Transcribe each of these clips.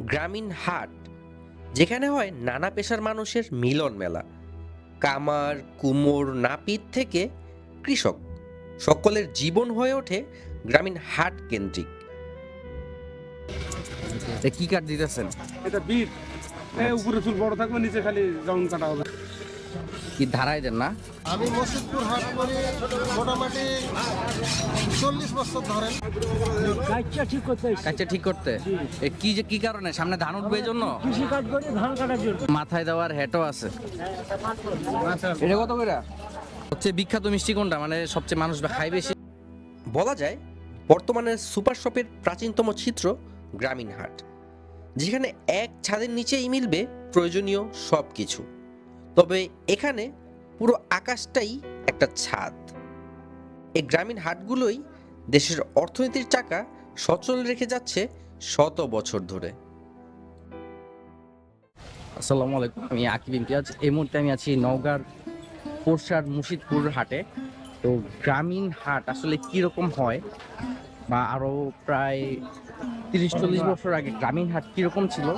গ্রামীণ হাট যেখানে হয় নানা পেশার মানুষের মিলন মেলা। কামার কুমোর নাপিত থেকে কৃষক সকলের জীবন হয়ে ওঠে গ্রামীণ হাট কেন্দ্রিক। কি কাঠ দিতেছেন? এটা বিট এই উপরে চুল বড় থাকবে নিচে খালি রাউন্ড কাটা হবে। কি ধারাই দেন না? আমি মসজিদপুর হাট করি মোটামুটি চল্লিশ বছর ধরেন। কাজটা ঠিক করতে এসেছি। ঠিক করতে? এ কি যে কি কারণে? সামনে ধান উঠবে এই জন্য? কৃষি কাজ করি ধান কাটার জন্য। মাথায় দেওয়ার হেটও আছে। এটা কত করে? হচ্ছে বিখ্যাত মিষ্টি কোনটা? মানে সবচেয়ে মানুষ খায় বেশি? বলা যায় বর্তমানে সুপার শপের প্রাচীনতম চিত্র গ্রামীণ হাট। যেখানে এক ছাদের নিচেই মিলবে প্রয়োজনীয় সব কিছু তবে এখানে পুরো আকাশটাই একটা ছাদ। এই গ্রামীণ হাটগুলোই দেশের অর্থনীতির চাকা সচল রেখে যাচ্ছে শত বছর ধরে। আসসালামু আলাইকুম আমি আকিব ইমতিয়াজ। এই মুহূর্তে আমি আছি নওগাঁর পোরশার মুর্শিদপুর হাটে। তো গ্রামীণ হাট আসলে কীরকম হয় বা আরও প্রায় তিরিশ চল্লিশ বছর আগে গ্রামীণ হাট কীরকম ছিল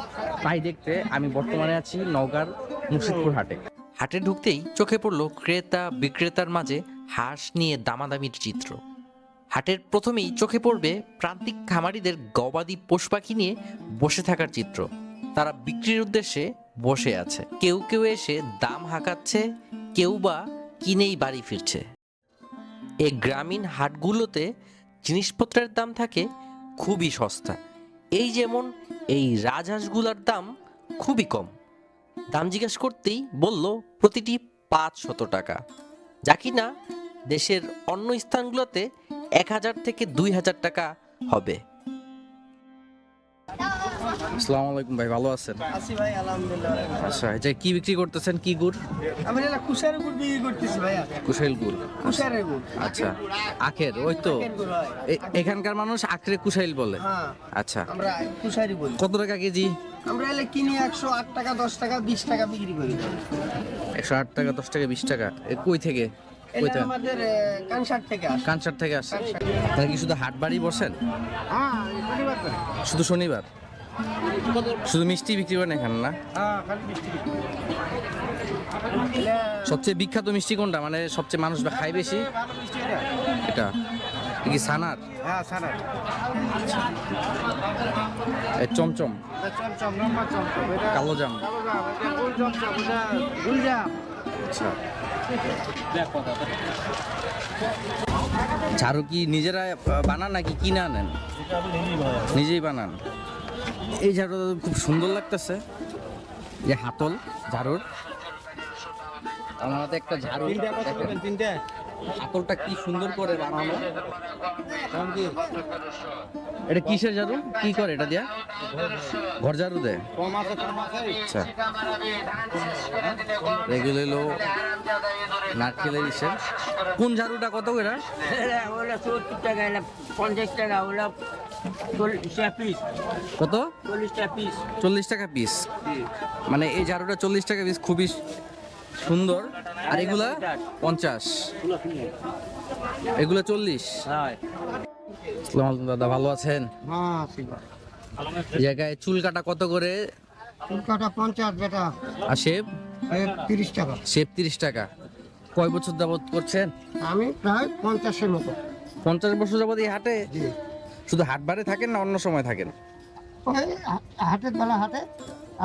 তাই দেখতে আমি বর্তমানে আছি নওগাঁর মুর্শিদপুর হাটে। হাটে ঢুকতেই চোখে পড়ল ক্রেতা বিক্রেতার মাঝে হাঁস নিয়ে দামাদামির চিত্র। হাটের প্রথমেই চোখে পড়বে প্রান্তিক খামারিদের গবাদি পশু পাখি নিয়ে বসে থাকার চিত্র। তারা বিক্রির উদ্দেশ্যে বসে আছে। কেউ কেউ এসে দাম হাঁকাচ্ছে, কেউ বা কিনেই বাড়ি ফিরছে। এই গ্রামীণ হাটগুলোতে জিনিসপত্রের দাম থাকে খুবই সস্তা। এই যেমন এই রাজহাঁসগুলোর দাম খুবই কম। দাম জিজ্ঞেস করতেই বলল, প্রতিটি পাঁচ শত টাকা। যা কিনা দেশের অন্য স্থানগুলোতে এক হাজার থেকে দুই হাজার টাকা হবে। আসসালামু আলাইকুম ভাই ভালো আছেন? আছি ভাই আলহামদুলিল্লাহ। আচ্ছা যে কি বিক্রি করতেছেন কি গুড়? আমি এটা কুশারের গুড় বিক্রি করতেছি ভাইয়া। গুড়। কুশারের গুড়। আচ্ছা আখের ওই তো। এখানকার মানুষ আখরে কুশাইল বলে। হ্যাঁ আচ্ছা। আমরা কুশারি বলি। কত টাকা কেজি? আমরা এলে কিনি একশো আট টাকা দশ টাকা বিশ টাকা বিক্রি করি। একশো আট টাকা দশ টাকা বিশ টাকা। কই থেকে? এটা থেকে আমাদের কানসার থেকে আসে। কানসার থেকে আসে? তাহলে কি শুধু হাট বাড়ি বসেন? হ্যাঁ শনিবার করে। শুধু শনিবার? শুধু মিষ্টি বিক্রি করেন এখানে না? হ্যাঁ সবচেয়ে বিখ্যাত মিষ্টি কোনটা? মানে সবচেয়ে মানুষ খায় বেশি? এটা। কি সানার? হ্যাঁ চমচম। কালো জাম। আচ্ছা। ঝাড়ু কি নিজেরা বানান নাকি কিনে আনেন? নিজেই বানান। এই ঝাড়ু খুব সুন্দর লাগতেছে। যে হাতল ঝাড়ুর। আমার হাতে একটা ঝাড়ু। তিনটে? হাতলটা কি সুন্দর করে বানানো? এটা কিসের ঝাড়ু কি করে এটা দিয়া? ঘর ঝাড়ু দেয়। আচ্ছা। এগুলো হলো নারকেলের কোন ঝাড়ুটা কত করে? ওলা সত্তর টাকা এলা পঞ্চাশ টাকা ওলা চল্লিশ টাকা পিস কত? চল্লিশ টাকা পিস চল্লিশ টাকা পিস মানে এই ঝাড়ুটা চল্লিশ টাকা পিস খুবই সুন্দর। আর এগুলা? পঞ্চাশ। এগুলো চল্লিশ। হ্যাঁ। আসসালামু আলাইকুম দাদা ভালো আছেন? হ্যাঁ জায়গায় চুল কাটা কত করে? চুল কাটা পঞ্চাশ বেটা। আর শেপ? তিরিশ টাকা। শেপ তিরিশ টাকা। কয় বছর যাবত করছেন? আমি প্রায় পঞ্চাশের মতো। পঞ্চাশ বছর যাবত এই হাটে? শুধু হাট বারে থাকেন না অন্য সময় থাকেন? হাটের বেলা হাটে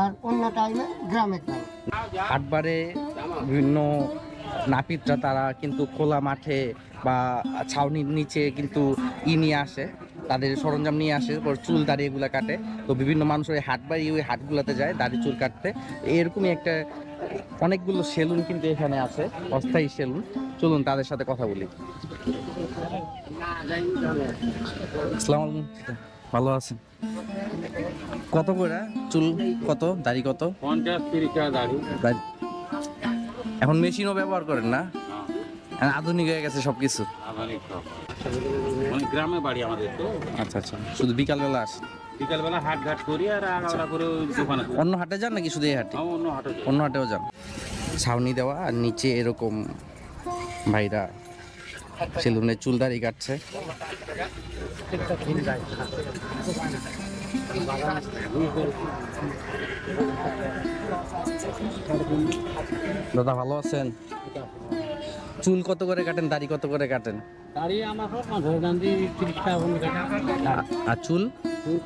আর অন্য টাইমে গ্রামে গ্রামে। হাটবারে বিভিন্ন নাপিতরা তারা কিন্তু খোলা মাঠে বা ছাউনির নিচে কিন্তু ই নিয়ে আসে তাদের সরঞ্জাম নিয়ে আসে পর চুল দাড়ি এগুলো কাটে। তো বিভিন্ন মানুষ ওই হাট বাড়ি ওই হাটগুলোতে যায় দাড়ি চুল কাটতে। এরকমই একটা অনেকগুলো সেলুন কিন্তু এখানে আছে অস্থায়ী সেলুন। চলুন তাদের সাথে কথা বলি। আসসালামু আলাইকুম। ভালো আছেন? কত করে? চুল কত? দাড়ি কত? পঞ্চাশ তিরিশ দাড়ি- এখন মেশিনও ব্যবহার করেন না? আধুনিক হয়ে গেছে সবকিছু। মানে গ্রামে বাড়ি আমাদের তো। আচ্ছা আচ্ছা। শুধু বিকালবেলা আসেন? বিকালবেলা হাট ঘাট করি আর আগাবেলা করে দোকানে অন্য হাটে যান নাকি শুধু এই হাটে? অন্য হাটে অন্য হাটেও যান। ছাউনি দেওয়া আর নিচে এরকম ভাইরা সেলুনে চুল দাড়ি কাটছে দাদা ভালো আছেন? চুল কত করে কাটেন দাড়ি কত করে কাটেন? আমার তিরিশ টাকা আর চুল?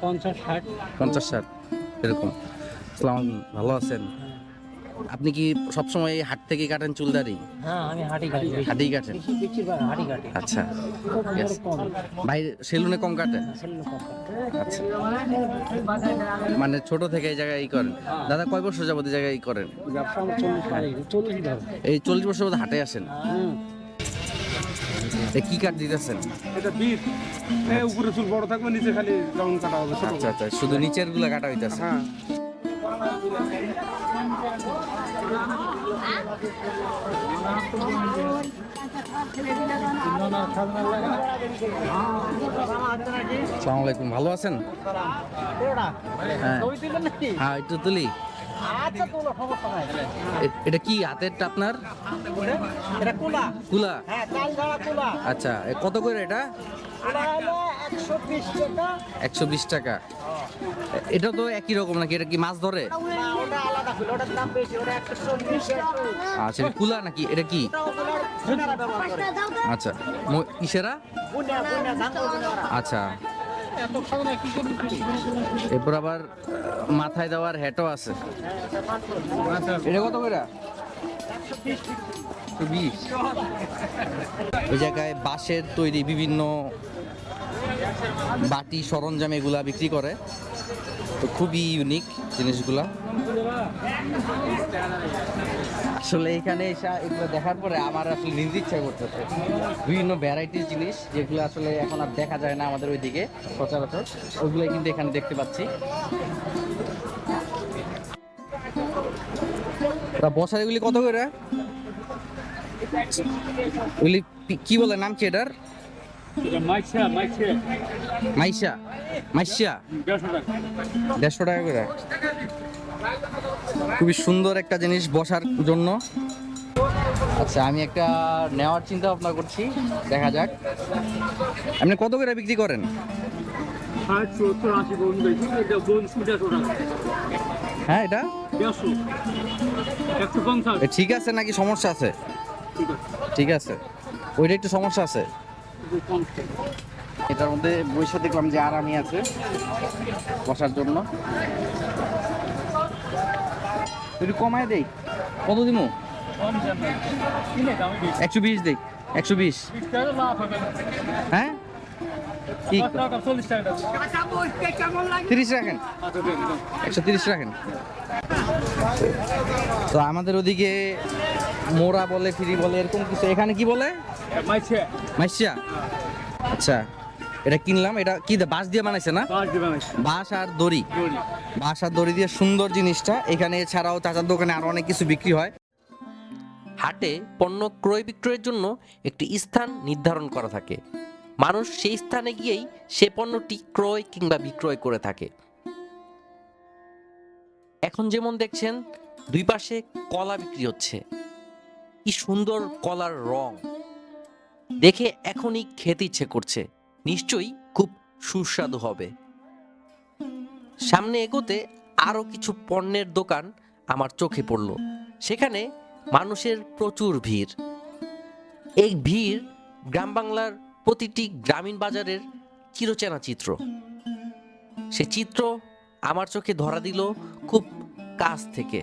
পঞ্চাশ ষাট। পঞ্চাশ ষাট এরকম। আসসালামু ভালো আছেন? আপনি কি সবসময় এই হাট থেকে কাটেন চুলদারি? হ্যাঁ আমি হাঁটি কাটি হাটেই কাটেন? কাটি। আচ্ছা। বাইরে সেলুনে কম কাটেন? আচ্ছা। মানে ছোট থেকে এই জায়গায় ই করেন? দাদা কয় বছর যাবত এই জায়গায় ই করেন? এই চল্লিশ বছর যাবত হাটে আসেন? এ কি কাট দিতেছেন? এটা বিট এই উপরে চুল বড় থাকবে নিচে খালি রাউন্ড কাটা হবে আচ্ছা আচ্ছা শুধু নিচেরগুলা কাটা হইতেছে। হ্যাঁ। আলাইকুম ভালো আছেন? হ্যাঁ। হ্যাঁ একটু তুলি। এটা কি হাতেরটা আপনার? কুলা। আচ্ছা এ কত করে এটা? একশো বিশ টাকা। এটা তো একই রকম নাকি? এটা কি মাছ ধরে? আচ্ছা কুলা নাকি? এটা কি? আচ্ছা ইসেরা? আচ্ছা। এরপর আবার মাথায় দেওয়ার হ্যাটও আছে। এটা কত করে? ওই জায়গায় বাঁশের তৈরি বিভিন্ন বাটি, সরঞ্জাম এগুলা বিক্রি করে। তো খুবই ইউনিক জিনিসগুলা। আসলে এখানে এসে এগুলো দেখার পরে আমার আসলে নিতে ইচ্ছা করতেছে। বিভিন্ন ভ্যারাইটির জিনিস যেগুলো আসলে এখন আর দেখা যায় না আমাদের ওইদিকে, সচরাচর। ওইগুলোই কিন্তু এখানে দেখতে পাচ্ছি। বসার এগুলি কত করে? ওইগুলি কি বলে নাম কি এটার? মাইশা মাইশা। দেড়শো টাকা। করে। খুবই সুন্দর একটা জিনিস বসার জন্য। আচ্ছা আমি একটা নেওয়ার চিন্তা ভাবনা করছি। দেখা যাক। আপনি কত করে বিক্রি করেন? হ্যাঁ এটা? ঠিক আছে নাকি সমস্যা আছে। ঠিক আছে। ওইটা একটু সমস্যা আছে। এটার মধ্যে বৈশা দেখলাম যে আরামি আছে বসার জন্য। একটু কমায় দেই। কত দিমু? একশো বিশ দেই। একশো বিশ। হ্যাঁ? তিরিশ রাখেন। একশো তিরিশ রাখেন। তো আমাদের ওদিকে মোরা বলে ফ্রি বলে এরকম কিছু। এখানে কি বলে? মাইছে মাইশা? আচ্ছা এটা কিনলাম। এটা কি দে- বাঁশ দিয়ে বানাইছে না? বাঁশ আর দড়ি। দড়ি। বাঁশ আর দড়ি দিয়ে সুন্দর জিনিসটা। এখানে এছাড়াও চাচার দোকানে আরও অনেক কিছু বিক্রি হয়। হাটে পণ্য ক্রয় বিক্রয়ের জন্য একটি স্থান নির্ধারণ করা থাকে। মানুষ সেই স্থানে গিয়েই সে পণ্যটি ক্রয় কিংবা বিক্রয় করে থাকে। এখন যেমন দেখছেন দুই পাশে কলা বিক্রি হচ্ছে। কি সুন্দর কলার রং। দেখে এখনই খেতে ইচ্ছে করছে। নিশ্চয়ই খুব সুস্বাদু হবে। সামনে এগোতে আরও কিছু পণ্যের দোকান আমার চোখে পড়ল। সেখানে মানুষের প্রচুর ভিড়। এই ভিড় গ্রাম বাংলার প্রতিটি গ্রামীণ বাজারের চিরচেনা চিত্র। সে চিত্র আমার চোখে ধরা দিল খুব কাছ থেকে।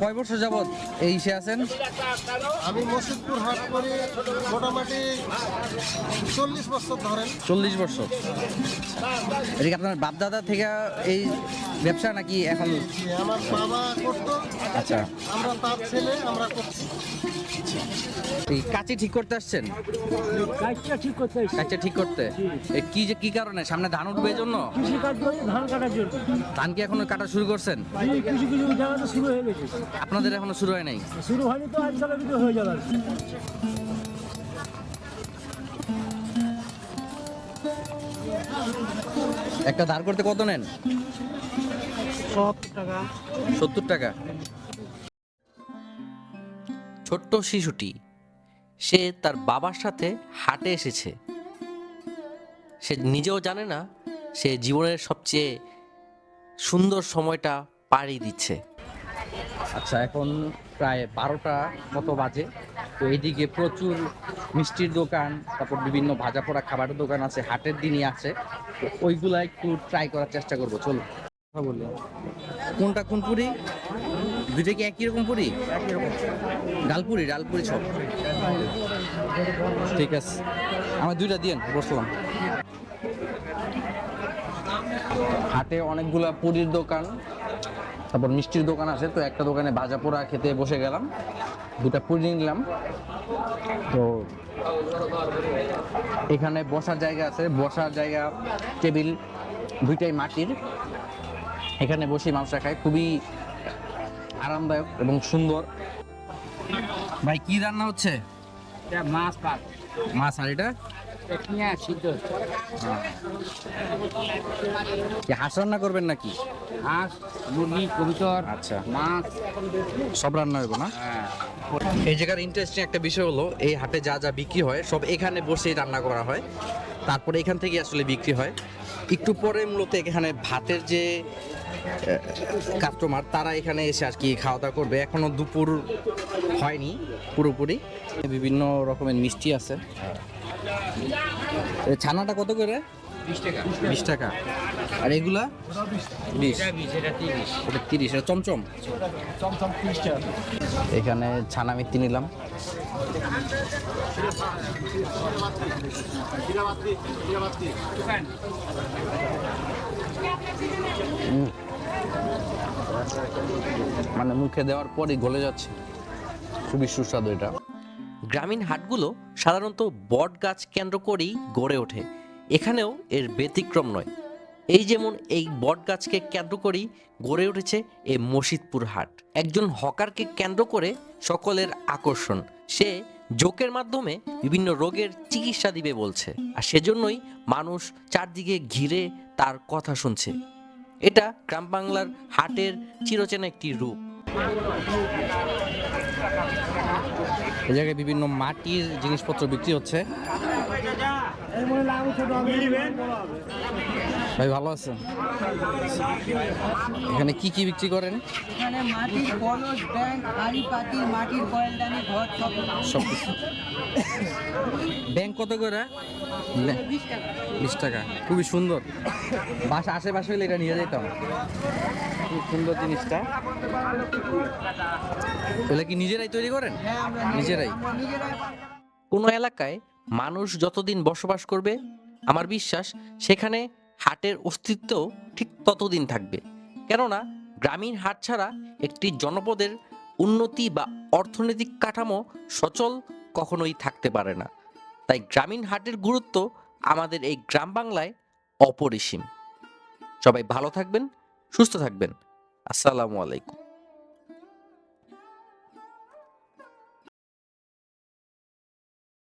কয় বছর যাবৎ এই সে আছেন? আমি মসজিদপুর হাট করি মোটামুটি চল্লিশ বছর ধরেন। চল্লিশ বছর। এটা কি আপনার বাপদাদা থেকে এই ব্যবসা নাকি এখন? আমার বাবা করতো। আচ্ছা। আমরা তার ছেলে আমরা করছি। এই কাঁচি ঠিক করতে আসছেন? কাজটা ঠিক করতে এসেছি। কাঁচা ঠিক করতে? এ কি যে কি কারণে? সামনে ধান উঠবে এই জন্য ধান কাটার জন্য। ধান কি এখনও কাটা শুরু করছেন? এই কিছু কিছু জায়গাতে শুরু হয়ে গেছে। আপনাদের এখনও শুরু হয় নাই? শুরু হয়নি তো হয়ে যাবে। একটা ধার করতে কত নেন? সত্তর টাকা। সত্তর টাকা। ছোট্ট শিশুটি। সে তার বাবার সাথে হাটে এসেছে। সে নিজেও জানে না সে জীবনের সবচেয়ে সুন্দর সময়টা পাড়ি দিচ্ছে। আচ্ছা এখন প্রায় বারোটা মতো বাজে। তো এইদিকে প্রচুর মিষ্টির দোকান তারপর বিভিন্ন ভাজা পোড়া খাবারের দোকান আছে হাটের দিনই আছে। তো ওইগুলা একটু ট্রাই করার চেষ্টা করব চলো। কথা বললে কোনটা কোন পুরি? দুইটা কি একই রকম পুরি? ডালপুরি ডালপুরি সব। ঠিক আছে। আমার দুইটা দিন বসলাম। হাটে অনেকগুলা পুরীর দোকান, তারপর মিষ্টির দোকান আছে, তো একটা দোকানে ভাজা পোড়া খেতে বসে গেলাম। দুটা পুরি নিলাম। তো এখানে বসার জায়গা আছে, বসার জায়গা, টেবিল, দুইটাই মাটির। এখানে বসে মাংসা খাই, খুবই আরামদায়ক। এবং সুন্দর। ভাই কি রান্না হচ্ছে? মাছ পাক মাছ আর এটা? হাঁস রান্না করবেন নাকি? হাঁস মুরগি কবুতর আচ্ছা। মাছ। সব রান্না হইব না? এই জায়গার ইন্টারেস্টিং একটা বিষয় হলো এই হাটে যা যা বিক্রি হয় সব এখানে বসেই রান্না করা হয়। তারপরে এখান থেকে আসলে বিক্রি হয়। একটু পরে মূলত এখানে ভাতের যে কাস্টমার তারা এখানে এসে আর কি খাওয়া দাওয়া করবে। এখনও দুপুর হয়নি পুরোপুরি। বিভিন্ন রকমের মিষ্টি আছে। ছানাটা কত করে? বিশ টাকা। আর এগুলা? বিশ। ওটা তিরিশ। এটা চমচম। এখানে ছানা মিত্তি নিলাম। মানে মুখে দেওয়ার পরই গলে যাচ্ছে। খুবই সুস্বাদু এটা। গ্রামীণ হাটগুলো সাধারণত বট গাছ কেন্দ্র করেই গড়ে ওঠে। এখানেও এর ব্যতিক্রম নয়। এই যেমন এই বট গাছকে কেন্দ্র করেই গড়ে উঠেছে এই মসজিদপুর হাট। একজন হকারকে কেন্দ্র করে সকলের আকর্ষণ। সে জোকের মাধ্যমে বিভিন্ন রোগের চিকিৎসা দিবে বলছে। আর সেজন্যই মানুষ চারদিকে ঘিরে তার কথা শুনছে। এটা গ্রাম বাংলার হাটের চিরচেনা একটি রূপ। এই জায়গায় বিভিন্ন মাটির জিনিসপত্র বিক্রি হচ্ছে। ভাই ভালো আছেন? এখানে কি কি বিক্রি করেন? এখানে মাটির কলস ব্যাংক হাড়ি পাতিল মাটির কয়েলদানি ঘর সব সব কিছু। ব্যাংক কত করে? বিশ টাকা। খুবই সুন্দর। বাসা আশেপাশে হলে এটা নিয়ে যেতাম খুব সুন্দর জিনিসটা। এগুলো কি নিজেরাই তৈরি করেন? হ্যাঁ নিজেরাই। কোনো এলাকায় মানুষ যতদিন বসবাস করবে আমার বিশ্বাস সেখানে হাটের অস্তিত্ব ঠিক ততদিন থাকবে। কেননা গ্রামীণ হাট ছাড়া একটি জনপদের উন্নতি বা অর্থনৈতিক কাঠামো সচল কখনোই থাকতে পারে না। তাই গ্রামীণ হাটের গুরুত্ব আমাদের এই গ্রাম বাংলায় অপরিসীম। সবাই ভালো থাকবেন, সুস্থ থাকবেন। আসসালামু আলাইকুম।